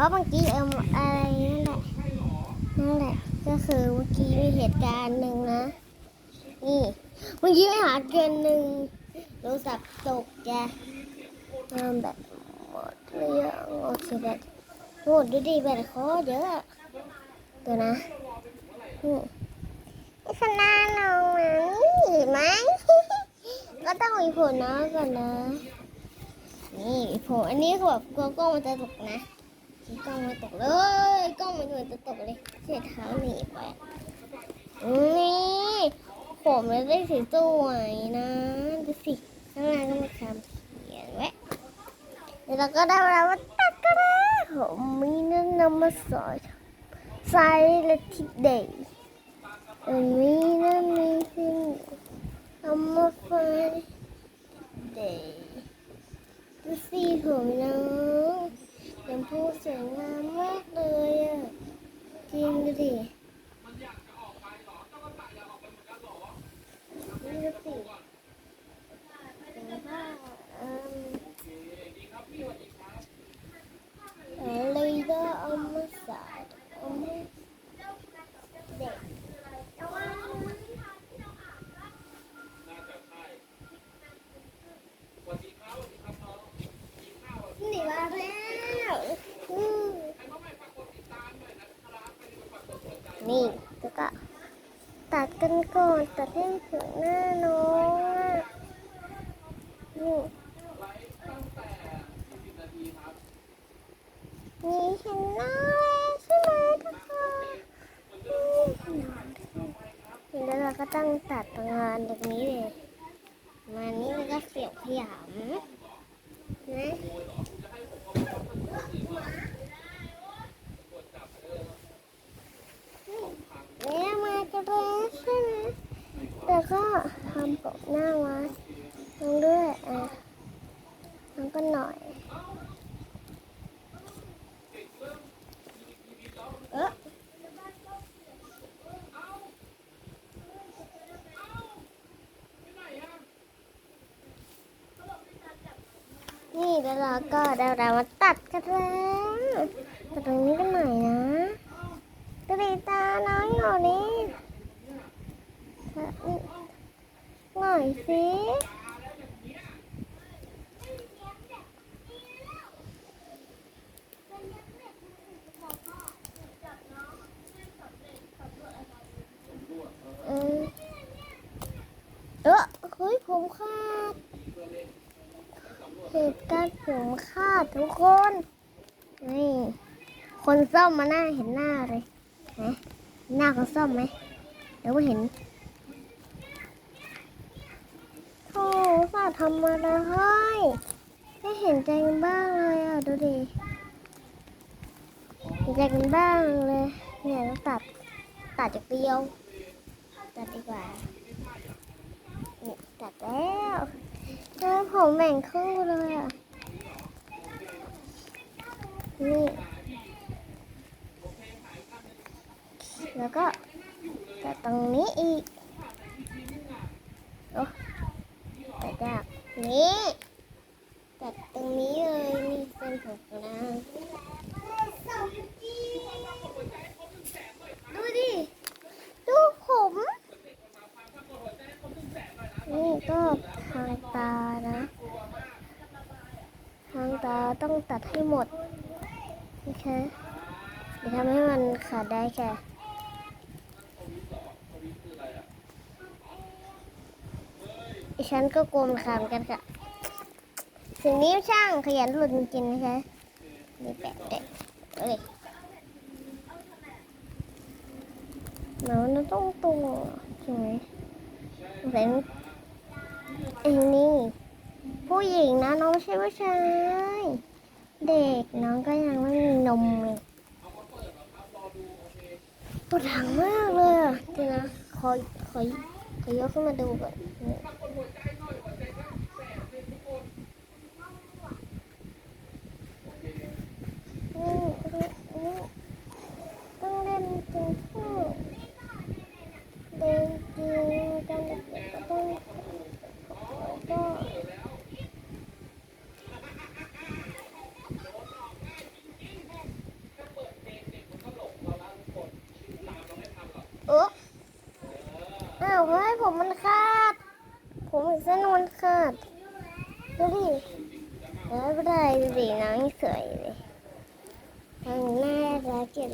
ราะเมื่อกี้เอิมอะไรนั่นแหละนั่นแหละก็คือเมื่อกี้มีเหตุการณ์หนึ่งนะ นี่เมื่อกี้ไปหาเกณฑ์หนึ่งโทรศัพท์ตกแกเริ่มแบบหมดเลยอะโอเคแบตโหดดูดิแบตโคตรเยอะเดี๋ยวนะนี่ชนะลงมานี่ไหมก็ต้องมีผลนะก่อนนะนี่มีผลอันนี้คือแบบกลัวกล้องมันจะตกนะ กล้องมันตกเลยกล้องมันเหมือนจะตกเลยเสียเท้าหนีไปนี่ผมมันได้สีสวยนะดูสิข้างล่างก็มีคำเขียนไว้เดี๋ยวเราก็ได้เวลามาตัดกันแล้วผมมีนั่นนำมาสอนไซเลทิเดย์อันนี้นั่นมีสิ่งเอามาฟังเดย์ดูสิผมนะ พูดสวยงามมากเลยอะจริงดินี่ดูสิเป็นว่าเอิ่มเอ่อเลยก็เอามาใส่เอามาเด็กนีมาแล้วอืม นี่แล้วก็ตัดกันก่อนตัดให้ถึงหน้าน้องนี่นี่เห็นหน้าแล้วใช่ไหมทุกคนอืมแล้วเราก็ต้องตัดตรงงานตรงนี้เลย มานี่แล้วก็เสียบขยำนะ เนี่ยมากระเด็นใช่ไหมแต่ก็ทำปกหน้าไว้ลงด้วยอะลงก็หน่อย เออนี่แล้วเราก็ด้เวลามาตัดกันแล้วตัดตรงนี้กันหน่อยนะกรีตาน้องหน่อยนี่หน่ อยสิเออเออเฮ้ยผมขาดเหตุการณ์ผมขาดทุกคน นี่ คนซ่อมมาหน้าเห็นหน้าเลยไหนหน้าเขาซ่อมไหมเดี๋ยวไม่เห็นโอ้สา ทำมาแล้วเฮ้ยไม่เห็นใจกันบ้างเลยอะดูดิเห็นใจกันบ้างเลยเนี่ยต้องตัดตัดจากเดียว ตัดดีกว่าเนี่ยตัดแล้วแล้วผมแบ่งครึ่งเลยอะนี่แล้วก็แต่ตรงนี้อีกโอ้ จากนี้ตัดตรงนี้เลยนี่เส้นผมนะดูดิดูผมนี่ก็ทางตานะ ทางตาต้องตัดให้หมดโอเคเดี๋ยวทำให้มันขาดได้แค่ ดิฉันก็โกนขามกันค่ะสิ่งนี้ช่างขยันหลุดจริงๆนะคะนี่แปะแปะเอ้ยน้องมันต้องตรงใช่ไหมแต่ไอ้นี่ผู้หญิงนะน้องไม่ใช่ผู้ชาย เด็กน้องก็ยังไม่มีนมเลยปวดหลังมากเลยอะเดี๋ยวนะขอขอ ขอยกขึ้นมาดูก่อนนี่นี่นี่นี่ต้องเล่นจริงที่เล่นจริงกันเด็กก็ต้องก็ น ผ มันขาด ผมอีกเส้นมันขาดดูดิเออไม่ได้ดูดิน้องสวยเลยทางหน้ารักเลย